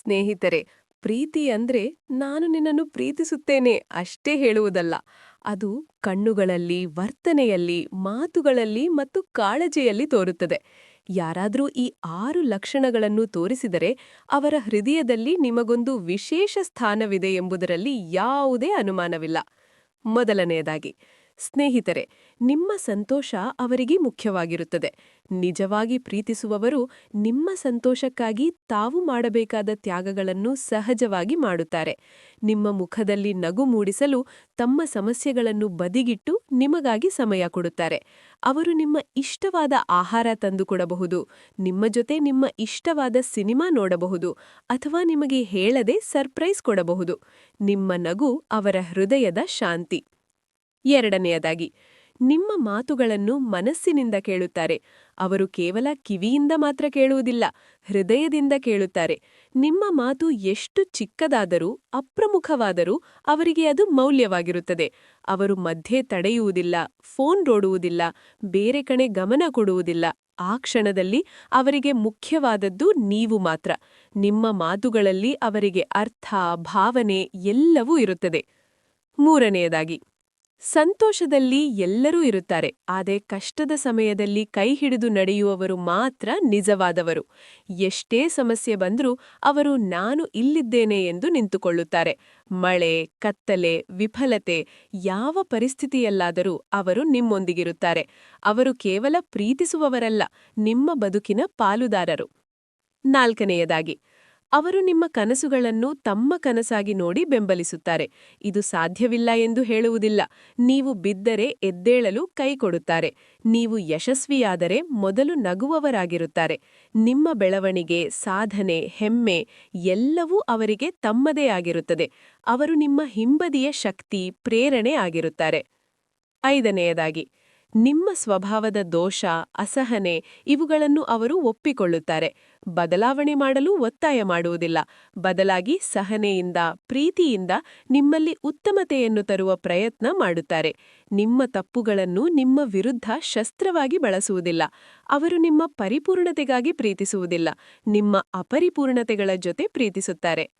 ಸ್ನೇಹಿತರೆ, ಪ್ರೀತಿ ಅಂದ್ರೆ ನಾನು ನಿನ್ನನ್ನು ಪ್ರೀತಿಸುತ್ತೇನೆ ಅಷ್ಟೇ ಹೇಳುವುದಲ್ಲ. ಅದು ಕಣ್ಣುಗಳಲ್ಲಿ, ವರ್ತನೆಯಲ್ಲಿ, ಮಾತುಗಳಲ್ಲಿ ಮತ್ತು ಕಾಳಜಿಯಲ್ಲಿ ತೋರುತ್ತದೆ. ಯಾರಾದರೂ ಈ ಆರು ಲಕ್ಷಣಗಳನ್ನು ತೋರಿಸಿದರೆ ಅವರ ಹೃದಯದಲ್ಲಿ ನಿಮಗೊಂದು ವಿಶೇಷ ಸ್ಥಾನವಿದೆ ಎಂಬುದರಲ್ಲಿ ಯಾವುದೇ ಅನುಮಾನವಿಲ್ಲ. ಮೊದಲನೆಯದಾಗಿ ಸ್ನೇಹಿತರೆ, ನಿಮ್ಮ ಸಂತೋಷ ಅವರಿಗೆ ಮುಖ್ಯವಾಗಿರುತ್ತದೆ. ನಿಜವಾಗಿ ಪ್ರೀತಿಸುವವರು ನಿಮ್ಮ ಸಂತೋಷಕ್ಕಾಗಿ ತಾವು ಮಾಡಬೇಕಾದ ತ್ಯಾಗಗಳನ್ನು ಸಹಜವಾಗಿ ಮಾಡುತ್ತಾರೆ. ನಿಮ್ಮ ಮುಖದಲ್ಲಿ ನಗು ಮೂಡಿಸಲು ತಮ್ಮ ಸಮಸ್ಯೆಗಳನ್ನು ಬದಿಗಿಟ್ಟು ನಿಮಗಾಗಿ ಸಮಯ ಕೊಡುತ್ತಾರೆ. ಅವರು ನಿಮ್ಮ ಇಷ್ಟವಾದ ಆಹಾರ ತಂದುಕೊಡಬಹುದು, ನಿಮ್ಮ ಜೊತೆ ನಿಮ್ಮ ಇಷ್ಟವಾದ ಸಿನಿಮಾ ನೋಡಬಹುದು ಅಥವಾ ನಿಮಗೆ ಹೇಳದೆ ಸರ್ಪ್ರೈಸ್ ಕೊಡಬಹುದು. ನಿಮ್ಮ ನಗು ಅವರ ಹೃದಯದ ಶಾಂತಿ. ಎರಡನೆಯದಾಗಿ, ನಿಮ್ಮ ಮಾತುಗಳನ್ನು ಮನಸ್ಸಿನಿಂದ ಕೇಳುತ್ತಾರೆ. ಅವರು ಕೇವಲ ಕಿವಿಯಿಂದ ಮಾತ್ರ ಕೇಳುವುದಿಲ್ಲ, ಹೃದಯದಿಂದ ಕೇಳುತ್ತಾರೆ. ನಿಮ್ಮ ಮಾತು ಎಷ್ಟು ಚಿಕ್ಕದಾದರೂ, ಅಪ್ರಮುಖವಾದರೂ ಅವರಿಗೆ ಅದು ಮೌಲ್ಯವಾಗಿರುತ್ತದೆ. ಅವರು ಮಧ್ಯೆ ತಡೆಯುವುದಿಲ್ಲ, ಫೋನ್ ರೋಡುವುದಿಲ್ಲ ಬೇರೆ ಕಣೆ ಗಮನ ಕೊಡುವುದಿಲ್ಲ. ಆ ಕ್ಷಣದಲ್ಲಿ ಅವರಿಗೆ ಮುಖ್ಯವಾದದ್ದು ನೀವು ಮಾತ್ರ. ನಿಮ್ಮ ಮಾತುಗಳಲ್ಲಿ ಅವರಿಗೆ ಅರ್ಥ, ಭಾವನೆ ಎಲ್ಲವೂ ಇರುತ್ತದೆ. ಮೂರನೆಯದಾಗಿ ಸಂತೋಷದಲ್ಲಿ ಎಲ್ಲರೂ ಇರುತ್ತಾರೆ, ಆದರೆ ಕಷ್ಟದ ಸಮಯದಲ್ಲಿ ಕೈ ಹಿಡಿದು ನಡೆಯುವವರು ಮಾತ್ರ ನಿಜವಾದವರು. ಎಷ್ಟೇ ಸಮಸ್ಯೆ ಬಂದರೂ ಅವರು ನಾನು ಇಲ್ಲಿದ್ದೇನೆ ಎಂದು ನಿಂತುಕೊಳ್ಳುತ್ತಾರೆ. ಮಳೆ, ಕತ್ತಲೆ, ವಿಫಲತೆ, ಯಾವ ಪರಿಸ್ಥಿತಿಯಲ್ಲಾದರೂ ಅವರು ನಿಮ್ಮೊಂದಿಗಿರುತ್ತಾರೆ. ಅವರು ಕೇವಲ ಪ್ರೀತಿಸುವವರಲ್ಲ, ನಿಮ್ಮ ಬದುಕಿನ ಪಾಲುದಾರರು. ನಾಲ್ಕನೆಯದಾಗಿ ಅವರು ನಿಮ್ಮ ಕನಸುಗಳನ್ನು ತಮ್ಮ ಕನಸಾಗಿ ನೋಡಿ ಬೆಂಬಲಿಸುತ್ತಾರೆ. ಇದು ಸಾಧ್ಯವಿಲ್ಲ ಎಂದು ಹೇಳುವುದಿಲ್ಲ. ನೀವು ಬಿದ್ದರೆ ಎದ್ದೇಳಲು ಕೈ ಕೊಡುತ್ತಾರೆ ನೀವು ಯಶಸ್ವಿಯಾದರೆ ಮೊದಲು ನಗುವವರಾಗಿರುತ್ತಾರೆ. ನಿಮ್ಮ ಬೆಳವಣಿಗೆ, ಸಾಧನೆ, ಹೆಮ್ಮೆ ಎಲ್ಲವೂ ಅವರಿಗೆ ತಮ್ಮದೇ ಆಗಿರುತ್ತದೆ. ಅವರು ನಿಮ್ಮ ಹಿಂಬದಿಯ ಶಕ್ತಿ, ಪ್ರೇರಣೆ ಆಗಿರುತ್ತಾರೆ. ಐದನೆಯದಾಗಿ ನಿಮ್ಮ ಸ್ವಭಾವದ ದೋಷ, ಅಸಹನೆ ಇವುಗಳನ್ನು ಅವರು ಒಪ್ಪಿಕೊಳ್ಳುತ್ತಾರೆ. ಬದಲಾವಣೆ ಮಾಡಲು ಒತ್ತಾಯ ಮಾಡುವುದಿಲ್ಲ. ಬದಲಾಗಿ ಸಹನೆಯಿಂದ, ಪ್ರೀತಿಯಿಂದ ನಿಮ್ಮಲ್ಲಿ ಉತ್ತಮತೆಯನ್ನು ತರುವ ಪ್ರಯತ್ನ ಮಾಡುತ್ತಾರೆ. ನಿಮ್ಮ ತಪ್ಪುಗಳನ್ನು ನಿಮ್ಮ ವಿರುದ್ಧ ಶಸ್ತ್ರವಾಗಿ ಬಳಸುವುದಿಲ್ಲ. ಅವರು ನಿಮ್ಮ ಪರಿಪೂರ್ಣತೆಗಾಗಿ ಪ್ರೀತಿಸುವುದಿಲ್ಲ. ನಿಮ್ಮ ಅಪರಿಪೂರ್ಣತೆಗಳ ಜೊತೆ ಪ್ರೀತಿಸುತ್ತಾರೆ.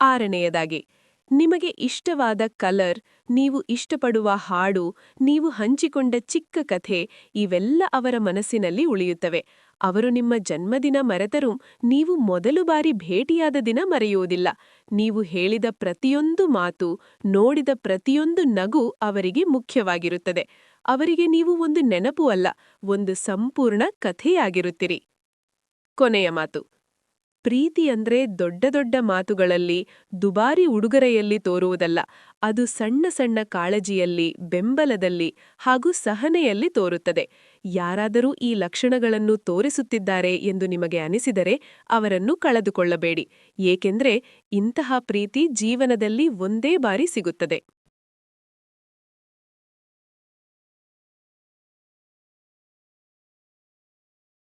ಆರನೆಯದಾಗಿ ನಿಮಗೆ ಇಷ್ಟವಾದ ಕಲರ್, ನೀವು ಇಷ್ಟಪಡುವ ಹಾಡು, ನೀವು ಹಂಚಿಕೊಂಡ ಚಿಕ್ಕ ಕಥೆ, ಇವೆಲ್ಲ ಅವರ ಮನಸ್ಸಿನಲ್ಲಿ ಉಳಿಯುತ್ತವೆ. ಅವರು ನಿಮ್ಮ ಜನ್ಮದಿನ ಮರೆತರೂ ನೀವು ಮೊದಲು ಬಾರಿ ಭೇಟಿಯಾದ ದಿನ ಮರೆಯುವುದಿಲ್ಲ. ನೀವು ಹೇಳಿದ ಪ್ರತಿಯೊಂದು ಮಾತು, ನೋಡಿದ ಪ್ರತಿಯೊಂದು ನಗು ಅವರಿಗೆ ಮುಖ್ಯವಾಗಿರುತ್ತದೆ. ಅವರಿಗೆ ನೀವು ಒಂದು ನೆನಪು ಅಲ್ಲ, ಒಂದು ಸಂಪೂರ್ಣ ಕಥೆಯಾಗಿರುತ್ತೀರಿ. ಕೊನೆಯ ಮಾತು. ಪ್ರೀತಿ ಅಂದ್ರೆ ದೊಡ್ಡ ದೊಡ್ಡ ಮಾತುಗಳಲ್ಲಿ ದುಬಾರಿ ಉಡುಗೊರೆಯಲ್ಲಿ ತೋರುವುದಲ್ಲ, ಅದು ಸಣ್ಣ ಸಣ್ಣ ಕಾಳಜಿಯಲ್ಲಿ, ಬೆಂಬಲದಲ್ಲಿ ಹಾಗೂ ಸಹನೆಯಲ್ಲಿ ತೋರುತ್ತದೆ. ಯಾರಾದರೂ ಈ ಲಕ್ಷಣಗಳನ್ನು ತೋರಿಸುತ್ತಿದ್ದಾರೆ ಎಂದು ನಿಮಗೆ ಅನಿಸಿದರೆ ಅವರನ್ನು ಕಳೆದುಕೊಳ್ಳಬೇಡಿ, ಏಕೆಂದ್ರೆ ಇಂತಹ ಪ್ರೀತಿ ಜೀವನದಲ್ಲಿ ಒಂದೇ ಬಾರಿ ಸಿಗುತ್ತದೆ.